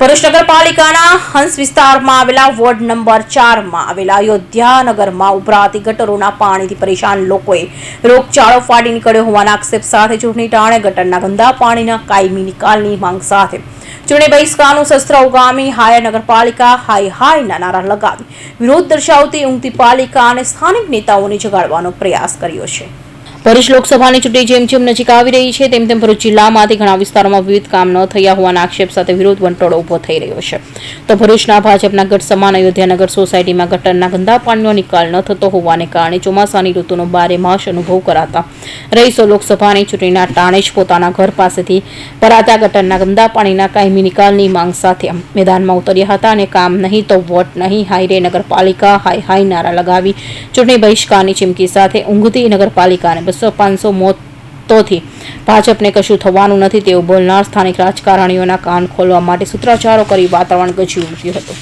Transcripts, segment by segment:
ભરૂચ નગરપાલિકાના હંસ વિસ્તારમાં આવેલા વોર્ડ નંબર ચારમાં આવેલા અયોધ્યા નગરમાં ઉભરાતી ગટરોના પાણીથી પરેશાન લોકોએ રોગચાળો ફાટી નીકળ્યો હોવાના આક્ષેપ સાથે ચૂંટણી ટાણે ગટરના ગંદા પાણીના કાયમી નિકાલની માંગ સાથે. ચૂંટણી બહિષ્કારનું શસ્ત્ર ઉગામી હાય નગરપાલિકા હાય હાયના નારા લગાવી વિરોધ દર્શાવતી ઊંઘતી પાલિકા અને સ્થાનિક નેતાઓને જગાડવાનો પ્રયાસ કર્યો છે. ભરૂચ લોકસભાની ચૂંટણી જેમ જેમ નજીક આવી રહી છે, તેમ તેમ ભરૂચ જિલ્લામાંથી ઘણા વિસ્તારોમાં વિવિધ કામ ન થયા હોવાના આક્ષેપ સાથે વિરોધ વંટોળો ઊભો થઈ રહ્યો છે. તો ભરૂચના ભાજપના ગઢ સમાન અયોધ્યાનગર સોસાયટીમાં ગટરના ગંદા પાણીનો નિકાલ ન થતો હોવાને કારણે ચોમાસાની ઋતુનો બારે માસ અનુભવ કરાતા રહીશો લોકસભાની ચૂંટણીના ટાણે જ પોતાના ઘર પાસેથી ભરાતા ગટરના ગંદા પાણીના કાયમી નિકાલની માંગ સાથે મેદાનમાં ઉતર્યા હતા અને કામ નહીં તો વોટ નહીં, હાઈરે નગરપાલિકા હાય હાય નારા લગાવી ચૂંટણી બહિષ્કારની ચીમકી સાથે ઊંઘતી નગરપાલિકાને બસો પાંચસો મોતોથી ભાજપને કશું થવાનું નથી તેવું બોલનાર સ્થાનિક રાજકારણીઓના કાન ખોલવા માટે સૂત્રાચારો કરી વાતાવરણ ગજી ઉઠ્યું હતું.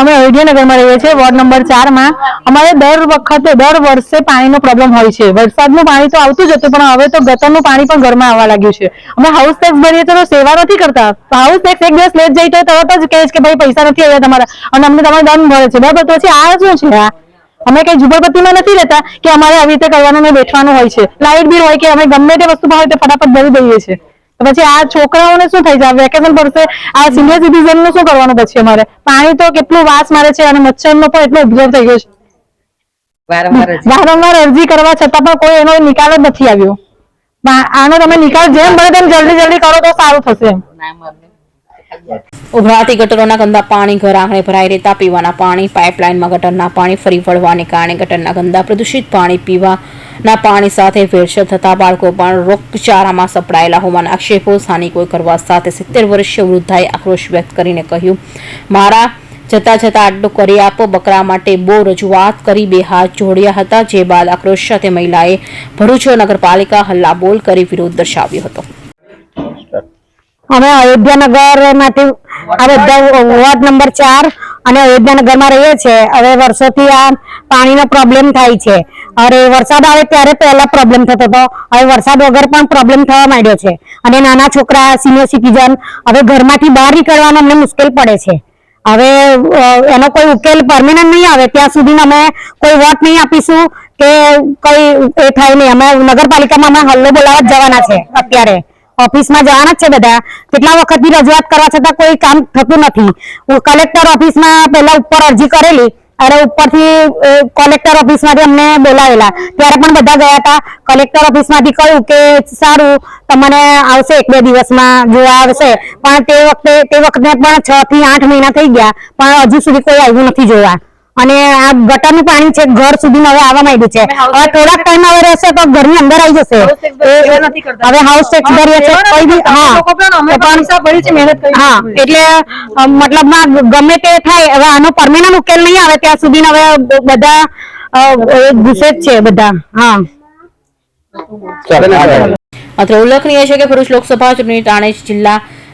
અમે અયોધ્યાનગરમાં રહીએ છીએ વોર્ડ નંબર ચારમાં અમારે દર વખતે દર વર્ષે પાણીનો પ્રોબ્લેમ હોય છે. વરસાદનું પાણી તો આવતું જ હતું પણ હવે તો ગટરનું પાણી પણ ઘરમાં આવવા લાગ્યું છે. અમે હાઉસ ટેક્સ ભરીએ તો સેવા નથી કરતા. હાઉસ ટેક્સ એક દિવસ લેટ જઈ તો તરત જ કહે છે કે ભાઈ પૈસા નથી આવ્યા તમારા. અને અમને તમારે દંડ ભરે છે. બરાબર તો પછી આ શું છે. આ અમે કઈ ઝુંપડપટ્ટીમાં નથી રહેતા કે અમારે આવી રીતે કરવાનું ને બેઠવાનું હોય છે. લાઇટ બિલ હોય કે અમે ગમે તે વસ્તુમાં હોય તે ફટાફટ ભરી દઈએ છીએ. પછી આ છોકરાઓને શું થઈ જાય વેકેશન પડશે આ સિનિયર સિટીઝનનું શું કરવાનું પછી અમારે? પાણી તો કેટલું વાસ મારે છે અને મચ્છર નો પણ એટલો ઉપદ્રવ થઈ ગયો છે. વારંવાર વારંવાર અરજી કરવા છતાં પણ કોઈ એનો નિકાલ જ નથી આવ્યો. આનો તમે નિકાલ જેમ બને તેમ જલ્દી જલ્દી કરો તો સારું થશે એમ ઉભરાતી ગટરોના ગંદા પાણી ઘર આંગણે ભરાઈ રહેતા પીવાના પાણી, પાઇપલાઇનમાં ગટરના પાણી ફરી વળવાને કારણે ગટરના ગંદા પ્રદૂષિત પાણી પીવાના પાણી સાથે ભેળસેળ થતા બાળકો પણ રોગચારામાં સપડાયેલા હોવાના આક્ષેપો સ્થાનિકોએ કરવા સાથે સિત્તેર વર્ષીય વૃદ્ધાએ આક્રોશ વ્યક્ત કરીને કહ્યું, મારા જતા જતા આટલું કરી આપો, બકરા માટે બહુ રજૂઆત કરી બે હાથ જોડ્યા હતા. જે બાદ આક્રોશ સાથે મહિલાએ ભરૂચ નગરપાલિકા હલ્લા બોલ કરી વિરોધ દર્શાવ્યો હતો. અમે અયોધ્યાનગરમાંથી આ બધા વોર્ડ નંબર ચાર અને અયોધ્યાનગરમાં રહીએ છીએ. હવે વર્ષોથી આ પાણીનો પ્રોબ્લેમ થાય છે. અરે વરસાદ આવે ત્યારે પહેલા પ્રોબ્લેમ થતો હતો. હવે વરસાદ વગર પણ પ્રોબ્લેમ થવા માંડ્યો છે. અને નાના છોકરા સિનિયર સિટીઝન હવે ઘરમાંથી બહાર નીકળવાનું અમને મુશ્કેલ પડે છે. હવે એનો કોઈ ઉકેલ પરમેનન્ટ નહીં આવે. ત્યાં સુધી અમે કોઈ વોટ નહીં આપીશું કે કઈ એ થાય નહીં. અમે નગરપાલિકામાં અમે હલ્લો બોલાવવા જવાના છે અત્યારે. ઓફિસમાં જવાના જ છે બધા. કેટલા વખતથી રજૂઆત કરવા છતાં કોઈ કામ થતું નથી. કલેક્ટર ઓફિસમાં પહેલા ઉપર અરજી કરેલી. અરે ઉપરથી કલેક્ટર ઓફિસમાંથી અમને બોલાવેલા. ત્યારે પણ બધા ગયા હતા. કલેક્ટર ઓફિસમાંથી કહ્યું કે, સારું, તમને આવશે એક બે દિવસમાં, જોવા આવશે. પણ તે વખતે તે વખતે પણ છ થી આઠ મહિના થઈ ગયા. પણ હજુ સુધી કોઈ આવ્યું નથી જોવા. અને આ ગટરનું પાણી છે ઘર સુધી હવે આવવા માંડ્યું છે. હવે થોડાક ટાઈમ હવે રહેશે તો ઘરની અંદર આવી જશે. એ- હવે હાઉસ ટેક્સ ભરીએ છે કોઈ બી હા. હા એટલે મતલબ મતલબમાં ગમે તે થાય હવે આનો પરમેનન્ટ ઉકેલ નહીં આવે ત્યાં સુધી હવે બધા ગુસ્સે જ છે બધા. હા. અત્રે ઉલ્લેખનીય છે કે ભરૂચ લોકસભા ચૂંટણી ટાણે જ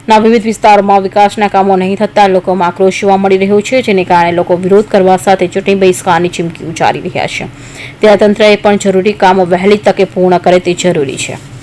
જિલ્લાના વિવિધ વિસ્તારોમાં વિકાસના કામો નહીં થતા લોકોમાં આક્રોશ જોવા મળી રહ્યો છે, જેને કારણે લોકો વિરોધ કરવા સાથે ચૂંટણી બહિષ્કારની ચીમકી ઉચ્ચારી રહ્યા છે. ત્યાં તંત્રએ પણ જરૂરી કામો વહેલી તકે પૂર્ણ કરે તે જરૂરી છે.